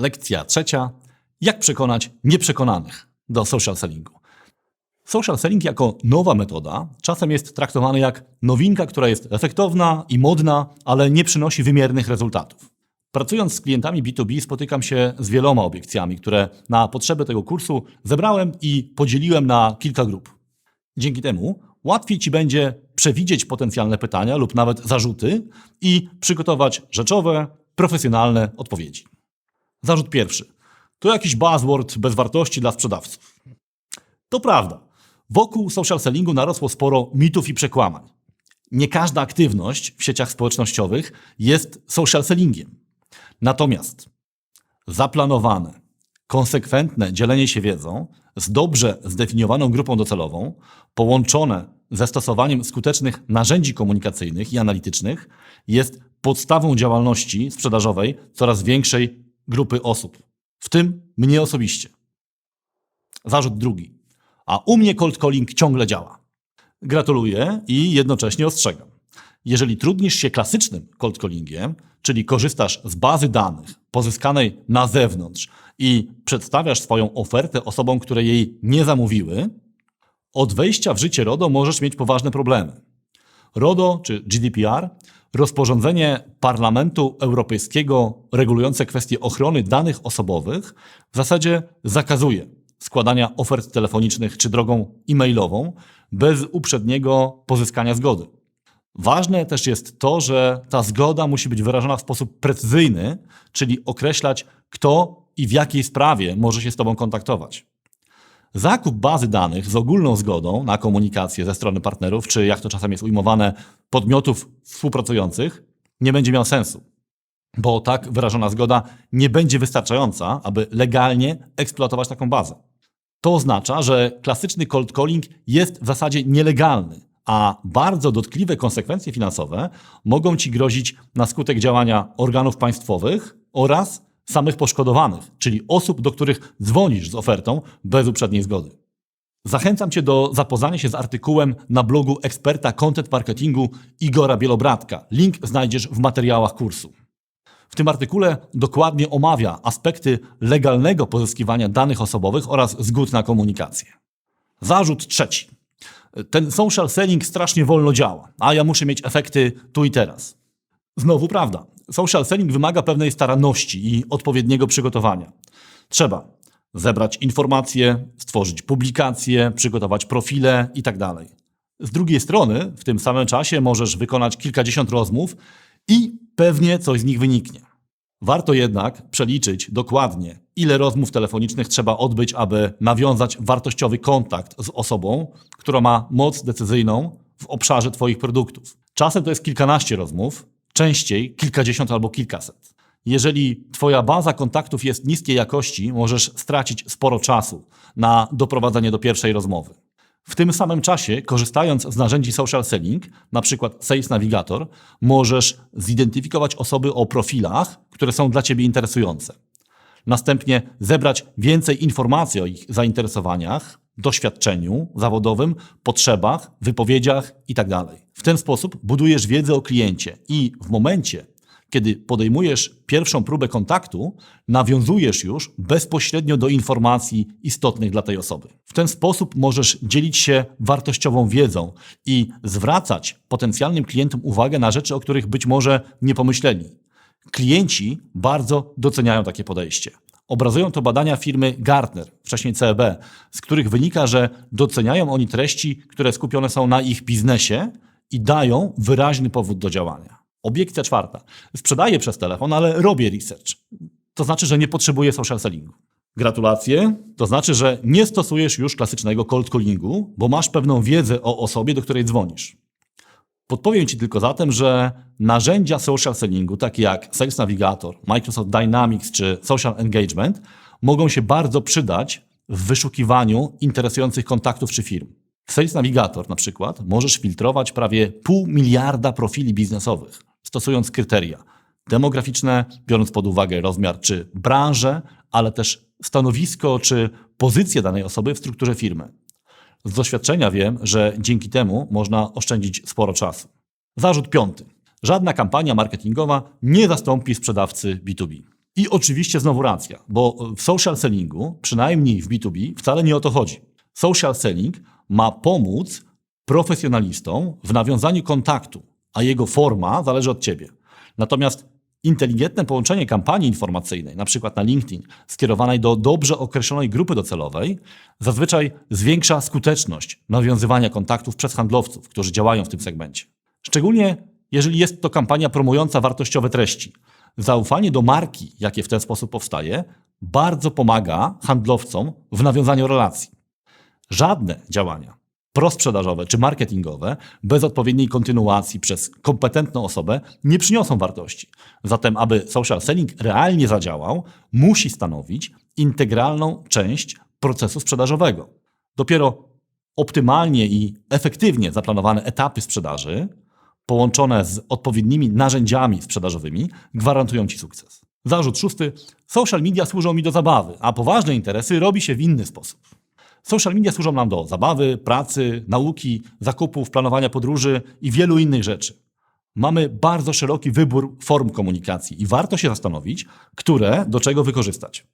Lekcja trzecia. Jak przekonać nieprzekonanych do social sellingu. Social selling jako nowa metoda czasem jest traktowany jak nowinka, która jest efektowna i modna, ale nie przynosi wymiernych rezultatów. Pracując z klientami B2B spotykam się z wieloma obiekcjami, które na potrzeby tego kursu zebrałem i podzieliłem na kilka grup. Dzięki temu łatwiej Ci będzie przewidzieć potencjalne pytania lub nawet zarzuty i przygotować rzeczowe, profesjonalne odpowiedzi. Zarzut pierwszy. To jakiś buzzword bez wartości dla sprzedawców. To prawda. Wokół social sellingu narosło sporo mitów i przekłamań. Nie każda aktywność w sieciach społecznościowych jest social sellingiem. Natomiast zaplanowane, konsekwentne dzielenie się wiedzą z dobrze zdefiniowaną grupą docelową, połączone ze stosowaniem skutecznych narzędzi komunikacyjnych i analitycznych, jest podstawą działalności sprzedażowej coraz większej grupy osób, w tym mnie osobiście. Zarzut drugi. A u mnie cold calling ciągle działa. Gratuluję i jednocześnie ostrzegam. Jeżeli trudnisz się klasycznym cold callingiem, czyli korzystasz z bazy danych pozyskanej na zewnątrz i przedstawiasz swoją ofertę osobom, które jej nie zamówiły, od wejścia w życie RODO możesz mieć poważne problemy. RODO czy GDPR, rozporządzenie Parlamentu Europejskiego regulujące kwestie ochrony danych osobowych, w zasadzie zakazuje składania ofert telefonicznych czy drogą e-mailową bez uprzedniego pozyskania zgody. Ważne też jest to, że ta zgoda musi być wyrażona w sposób precyzyjny, czyli określać, kto i w jakiej sprawie może się z Tobą kontaktować. Zakup bazy danych z ogólną zgodą na komunikację ze strony partnerów, czy jak to czasem jest ujmowane, podmiotów współpracujących, nie będzie miał sensu, bo tak wyrażona zgoda nie będzie wystarczająca, aby legalnie eksploatować taką bazę. To oznacza, że klasyczny cold calling jest w zasadzie nielegalny, a bardzo dotkliwe konsekwencje finansowe mogą ci grozić na skutek działania organów państwowych oraz samych poszkodowanych, czyli osób, do których dzwonisz z ofertą bez uprzedniej zgody. Zachęcam Cię do zapoznania się z artykułem na blogu eksperta content marketingu Igora Bielobratka. Link znajdziesz w materiałach kursu. W tym artykule dokładnie omawia aspekty legalnego pozyskiwania danych osobowych oraz zgód na komunikację. Zarzut trzeci. Ten social selling strasznie wolno działa, a ja muszę mieć efekty tu i teraz. Znowu prawda. Social selling wymaga pewnej staranności i odpowiedniego przygotowania. Trzeba zebrać informacje, stworzyć publikacje, przygotować profile itd. Z drugiej strony, w tym samym czasie możesz wykonać kilkadziesiąt rozmów i pewnie coś z nich wyniknie. Warto jednak przeliczyć dokładnie, ile rozmów telefonicznych trzeba odbyć, aby nawiązać wartościowy kontakt z osobą, która ma moc decyzyjną w obszarze Twoich produktów. Czasem to jest kilkanaście rozmów, częściej kilkadziesiąt albo kilkaset. Jeżeli Twoja baza kontaktów jest niskiej jakości, możesz stracić sporo czasu na doprowadzenie do pierwszej rozmowy. W tym samym czasie, korzystając z narzędzi social selling, przykład Sales Navigator, możesz zidentyfikować osoby o profilach, które są dla Ciebie interesujące. Następnie zebrać więcej informacji o ich zainteresowaniach, doświadczeniu zawodowym, potrzebach, wypowiedziach itd. W ten sposób budujesz wiedzę o kliencie i w momencie, kiedy podejmujesz pierwszą próbę kontaktu, nawiązujesz już bezpośrednio do informacji istotnych dla tej osoby. W ten sposób możesz dzielić się wartościową wiedzą i zwracać potencjalnym klientom uwagę na rzeczy, o których być może nie pomyśleli. Klienci bardzo doceniają takie podejście. Obrazują to badania firmy Gartner, wcześniej CEB, z których wynika, że doceniają oni treści, które skupione są na ich biznesie i dają wyraźny powód do działania. Obiekcja czwarta. Sprzedaję przez telefon, ale robię research. To znaczy, że nie potrzebuję social sellingu. Gratulacje. To znaczy, że nie stosujesz już klasycznego cold callingu, bo masz pewną wiedzę o osobie, do której dzwonisz. Podpowiem Ci tylko zatem, że narzędzia social sellingu, takie jak Sales Navigator, Microsoft Dynamics czy Social Engagement, mogą się bardzo przydać w wyszukiwaniu interesujących kontaktów czy firm. W Sales Navigator na przykład możesz filtrować prawie pół miliarda profili biznesowych, stosując kryteria demograficzne, biorąc pod uwagę rozmiar czy branżę, ale też stanowisko czy pozycję danej osoby w strukturze firmy. Z doświadczenia wiem, że dzięki temu można oszczędzić sporo czasu. Zarzut piąty. Żadna kampania marketingowa nie zastąpi sprzedawcy B2B. I oczywiście znowu racja, bo w social sellingu, przynajmniej w B2B, wcale nie o to chodzi. Social selling ma pomóc profesjonalistom w nawiązaniu kontaktu, a jego forma zależy od ciebie. Natomiast inteligentne połączenie kampanii informacyjnej, na przykład na LinkedIn, skierowanej do dobrze określonej grupy docelowej, zazwyczaj zwiększa skuteczność nawiązywania kontaktów przez handlowców, którzy działają w tym segmencie. Szczególnie jeżeli jest to kampania promująca wartościowe treści. Zaufanie do marki, jakie w ten sposób powstaje, bardzo pomaga handlowcom w nawiązaniu relacji. Żadne działania prosprzedażowe czy marketingowe bez odpowiedniej kontynuacji przez kompetentną osobę nie przyniosą wartości. Zatem, aby social selling realnie zadziałał, musi stanowić integralną część procesu sprzedażowego. Dopiero optymalnie i efektywnie zaplanowane etapy sprzedaży, połączone z odpowiednimi narzędziami sprzedażowymi, gwarantują Ci sukces. Zarzut szósty. Social media służą mi do zabawy, a poważne interesy robi się w inny sposób. Social media służą nam do zabawy, pracy, nauki, zakupów, planowania podróży i wielu innych rzeczy. Mamy bardzo szeroki wybór form komunikacji i warto się zastanowić, które do czego wykorzystać.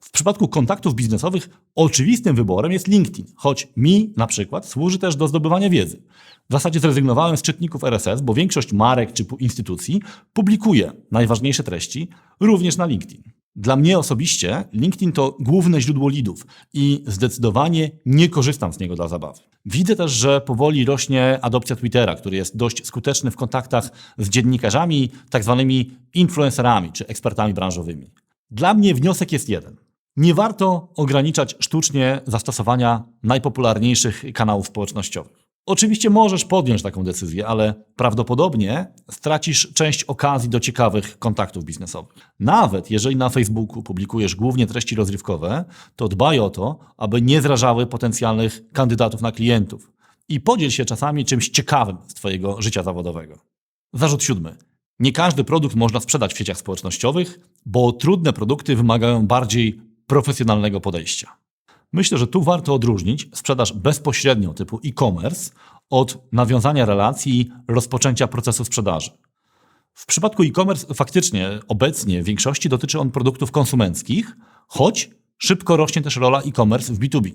W przypadku kontaktów biznesowych oczywistym wyborem jest LinkedIn, choć mi na przykład służy też do zdobywania wiedzy. W zasadzie zrezygnowałem z czytników RSS, bo większość marek czy instytucji publikuje najważniejsze treści również na LinkedIn. Dla mnie osobiście LinkedIn to główne źródło lidów i zdecydowanie nie korzystam z niego dla zabawy. Widzę też, że powoli rośnie adopcja Twittera, który jest dość skuteczny w kontaktach z dziennikarzami, tak zwanymi influencerami czy ekspertami branżowymi. Dla mnie wniosek jest jeden. Nie warto ograniczać sztucznie zastosowania najpopularniejszych kanałów społecznościowych. Oczywiście możesz podjąć taką decyzję, ale prawdopodobnie stracisz część okazji do ciekawych kontaktów biznesowych. Nawet jeżeli na Facebooku publikujesz głównie treści rozrywkowe, to dbaj o to, aby nie zrażały potencjalnych kandydatów na klientów i podziel się czasami czymś ciekawym z Twojego życia zawodowego. Zarzut siódmy. Nie każdy produkt można sprzedać w sieciach społecznościowych, bo trudne produkty wymagają bardziej profesjonalnego podejścia. Myślę, że tu warto odróżnić sprzedaż bezpośrednią typu e-commerce od nawiązania relacji i rozpoczęcia procesu sprzedaży. W przypadku e-commerce faktycznie obecnie w większości dotyczy on produktów konsumenckich, choć szybko rośnie też rola e-commerce w B2B.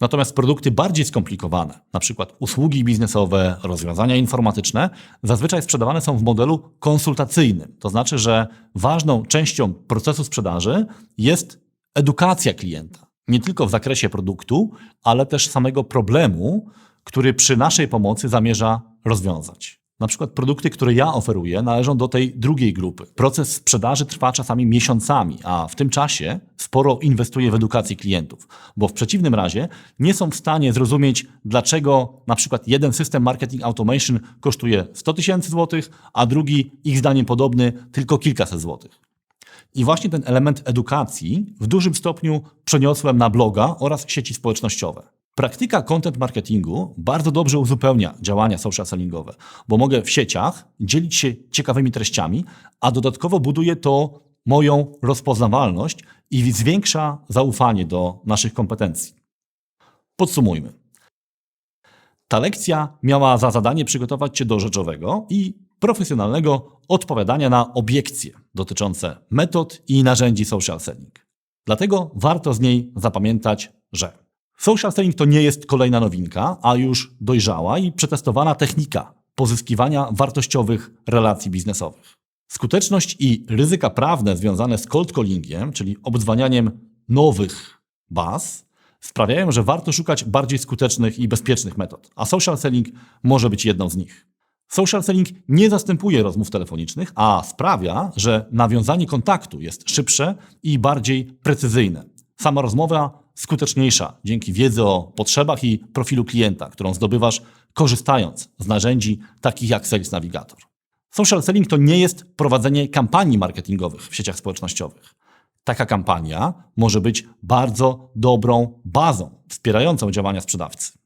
Natomiast produkty bardziej skomplikowane, np. usługi biznesowe, rozwiązania informatyczne, zazwyczaj sprzedawane są w modelu konsultacyjnym. To znaczy, że ważną częścią procesu sprzedaży jest edukacja klienta nie tylko w zakresie produktu, ale też samego problemu, który przy naszej pomocy zamierza rozwiązać. Na przykład produkty, które ja oferuję, należą do tej drugiej grupy. Proces sprzedaży trwa czasami miesiącami, a w tym czasie sporo inwestuję w edukację klientów, bo w przeciwnym razie nie są w stanie zrozumieć, dlaczego na przykład jeden system marketing automation kosztuje 100 tysięcy złotych, a drugi, ich zdaniem podobny, tylko kilkaset złotych. I właśnie ten element edukacji w dużym stopniu przeniosłem na bloga oraz sieci społecznościowe. Praktyka content marketingu bardzo dobrze uzupełnia działania social sellingowe, bo mogę w sieciach dzielić się ciekawymi treściami, a dodatkowo buduje to moją rozpoznawalność i zwiększa zaufanie do naszych kompetencji. Podsumujmy. Ta lekcja miała za zadanie przygotować Cię do rzeczowego i profesjonalnego odpowiadania na obiekcje dotyczące metod i narzędzi social selling. Dlatego warto z niej zapamiętać, że social selling to nie jest kolejna nowinka, a już dojrzała i przetestowana technika pozyskiwania wartościowych relacji biznesowych. Skuteczność i ryzyka prawne związane z cold callingiem, czyli obdzwanianiem nowych baz, sprawiają, że warto szukać bardziej skutecznych i bezpiecznych metod, a social selling może być jedną z nich. Social selling nie zastępuje rozmów telefonicznych, a sprawia, że nawiązanie kontaktu jest szybsze i bardziej precyzyjne. Sama rozmowa skuteczniejsza dzięki wiedzy o potrzebach i profilu klienta, którą zdobywasz korzystając z narzędzi takich jak Sales Navigator. Social selling to nie jest prowadzenie kampanii marketingowych w sieciach społecznościowych. Taka kampania może być bardzo dobrą bazą wspierającą działania sprzedawcy.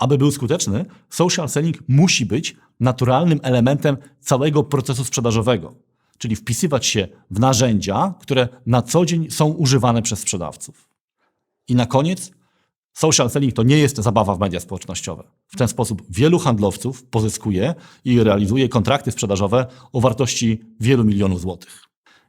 Aby był skuteczny, social selling musi być naturalnym elementem całego procesu sprzedażowego, czyli wpisywać się w narzędzia, które na co dzień są używane przez sprzedawców. I na koniec, social selling to nie jest zabawa w media społecznościowe. W ten sposób wielu handlowców pozyskuje i realizuje kontrakty sprzedażowe o wartości wielu milionów złotych.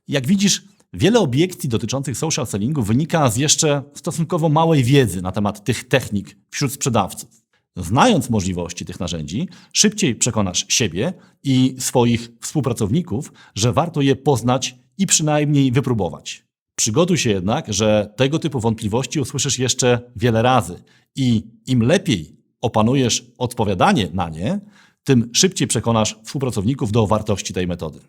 Jak widzisz, Wiele obiekcji dotyczących social sellingu wynika z jeszcze stosunkowo małej wiedzy na temat tych technik wśród sprzedawców. Znając możliwości tych narzędzi, szybciej przekonasz siebie i swoich współpracowników, że warto je poznać i przynajmniej wypróbować. Przygotuj się jednak, że tego typu wątpliwości usłyszysz jeszcze wiele razy i im lepiej opanujesz odpowiadanie na nie, tym szybciej przekonasz współpracowników do wartości tej metody.